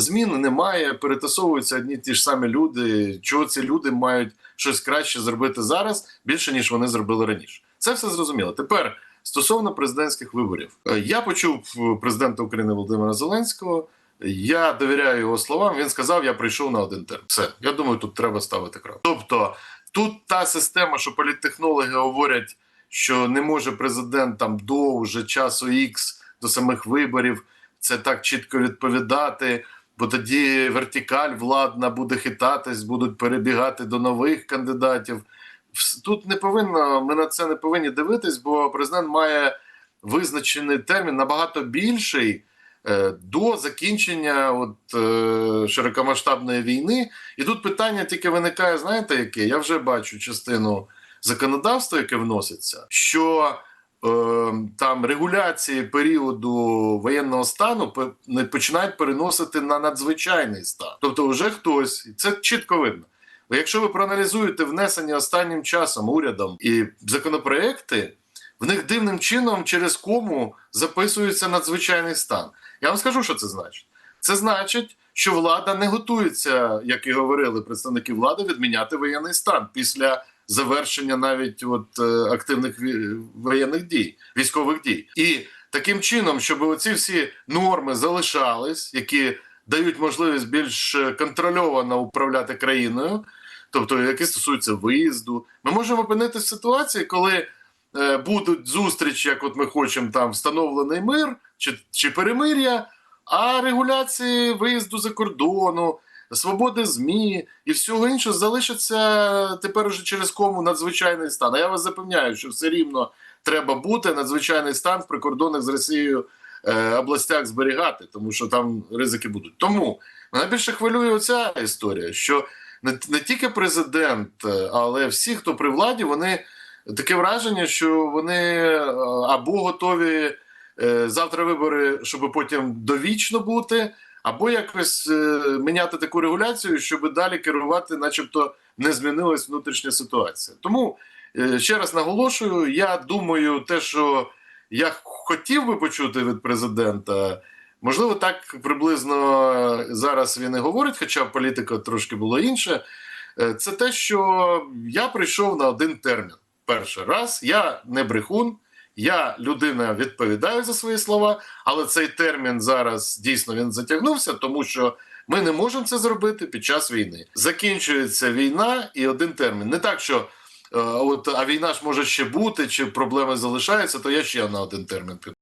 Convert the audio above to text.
змін немає, перетасовуються одні ті ж самі люди. Чого ці люди мають щось краще зробити зараз більше ніж вони зробили раніше? Це все зрозуміло. Тепер стосовно президентських виборів, Е, я почув е, президента України Володимира Зеленського. Я довіряю його словам. Він сказав: я прийшов на один термін. Все, я думаю, тут треба ставити крапку. Тобто, тут та система, що політтехнологи говорять, що не може президент там до вже часу X до самих виборів це так чітко відповідати. Бо тоді вертикаль владна буде хитатись, будуть перебігати до нових кандидатів. Тут не повинно, ми на це не повинні дивитись, бо президент має визначений термін набагато більший е, до закінчення от, е, широкомасштабної війни. І тут питання тільки виникає: знаєте, яке? Я вже бачу частину законодавства, яке вноситься, що там регуляції періоду воєнного стану не починають переносити на надзвичайний стан. Тобто, вже хтось, це чітко видно. Якщо ви проаналізуєте внесення останнім часом урядом і законопроекти, в них дивним чином через кому записується надзвичайний стан. Я вам скажу, що це значить. Це значить, що влада не готується, як і говорили представники влади, відміняти воєнний стан після завершення навіть от е, активних воєнних дій, військових дій. І таким чином, щоб оці всі норми залишались, які дають можливість більш е, контрольовано управляти країною, тобто які стосуються виїзду, ми можемо опинитися в ситуації, коли е, будуть зустрічі, як от ми хочемо, там встановлений мир чи, чи перемир'я, а регуляції виїзду за кордону, свободи ЗМІ і всього іншого залишиться тепер уже через кому надзвичайний стан. А я вас запевняю, що все рівно треба бути надзвичайний стан в прикордонних з Росією е, областях зберігати, тому що там ризики будуть. Тому мене більше хвилює оця історія, що не, не тільки президент, е, але всі, хто при владі, вони таке враження, що вони е, або готові е, завтра вибори, щоб потім довічно бути, або якось е, міняти таку регуляцію, щоб далі керувати, начебто не змінилась внутрішня ситуація. Тому е, ще раз наголошую: я думаю, те, що я хотів би почути від президента. Можливо, так приблизно зараз він і говорить, хоча політика трошки була інша. Е, Це те, що я прийшов на один термін. Перший раз я не брехун, я людина відповідаю за свої слова, але цей термін зараз дійсно він затягнувся, тому що ми не можемо це зробити під час війни. Закінчується війна і один термін. Не так, що е, от а війна ж може ще бути, чи проблеми залишаються, то я ще на один термін піду.